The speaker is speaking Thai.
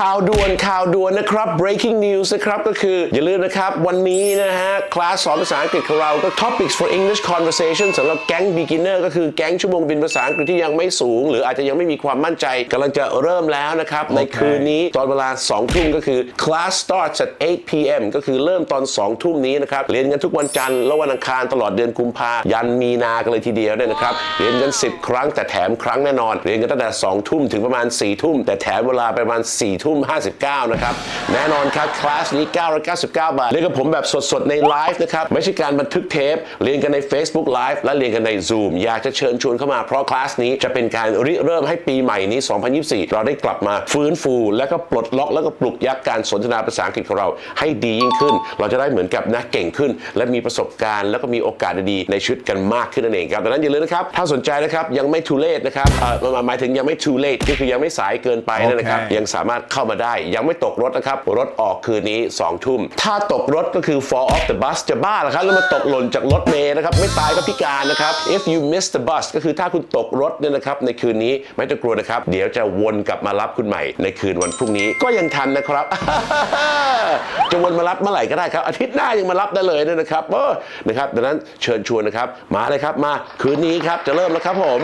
ข่าวด่วนข่าวด่วนนะครับ breaking news นะครับ ก็คืออย่าลืมนะครับ วันนี้นะฮะ คลาสสอนภาษาอังกฤษของเราก็ topics for English conversation สำหรับแก๊ง beginner ก็คือแก๊งชั่วโมงบินภาษาอังกฤษที่ยังไม่สูง หรืออาจจะยังไม่มีความมั่นใจกำลังจะเริ่มแล้วนะครับ ในคืนนี้ตอนเวลา 2 ทุ่มก็คือ class starts at 8 p.m. ก็คือเริ่มตอน 2 ทุ่มนี้นะครับ เรียนกันทุกวันจันทร์และวันอังคารตลอดเดือนกุมภายันมีนากันเลยทีเดียวเนี่ยนะครับเรียนกัน 10 ครั้งแต่แถมครั้งแน่นอน เรียนกันตั้งแต่ 2 ทุ่มถึงประมาณ 4 ทุ่ม แต่แถมเวลาไปประมาณ4ทุ่ม59 นะครับ แน่นอนครับ คลาสนี้ 999 บาท เรียนกับผมแบบสดๆ ในไลฟ์นะครับ ไม่ใช่การบันทึกเทป เรียนกันใน Facebook Live และเรียนกันใน Zoom อยากจะเชิญชวนเข้ามาเพราะคลาสนี้จะเป็นการริเริ่มให้ปีใหม่นี้ 2024 เราได้กลับมาฟื้นฟู แล้วก็ปลดล็อกแล้วก็ปลุกยักการสนทนาภาษาอังกฤษของเราให้ดียิ่งขึ้น เราจะได้เหมือนกับนักเก่งขึ้น และมีประสบการณ์แล้วก็มีโอกาสดีๆในชีวิตกันมากขึ้นนั่นเองครับดังนั้นอย่าลืมนะครับถ้าสนใจนะครับยังไม่ too late นะครับเอ่อหมายถึงยังไม่ too late ก็คือยังไม่สายเกินไปนะครับโอเคยังสามารถเข้ามาได้ ยังไม่ตกรถนะครับ รถออกคืนนี้ 2 ทุ่ม ถ้าตกรถก็คือ fall off the bus จะบ้าเหรอครับ แล้วมาตกหล่นจากรถเมล์นะครับ ไม่ตายก็พิการนะครับ if you miss the bus ก็คือถ้าคุณตกรถเนี่ยนะครับ ในคืนนี้ไม่ต้องกลัวนะครับ เดี๋ยวจะวนกลับมารับคุณใหม่ ในคืนวันพรุ่งนี้ก็ยังทันนะครับ จะวนมารับเมื่อไหร่ก็ได้ครับ อาทิตย์หน้ายังมารับได้เลยนะครับเออนะครับดังนั้นเชิญชวนนะครับมาเลยครับมาคืนนี้ครับจะเริ่มแล้วครับผม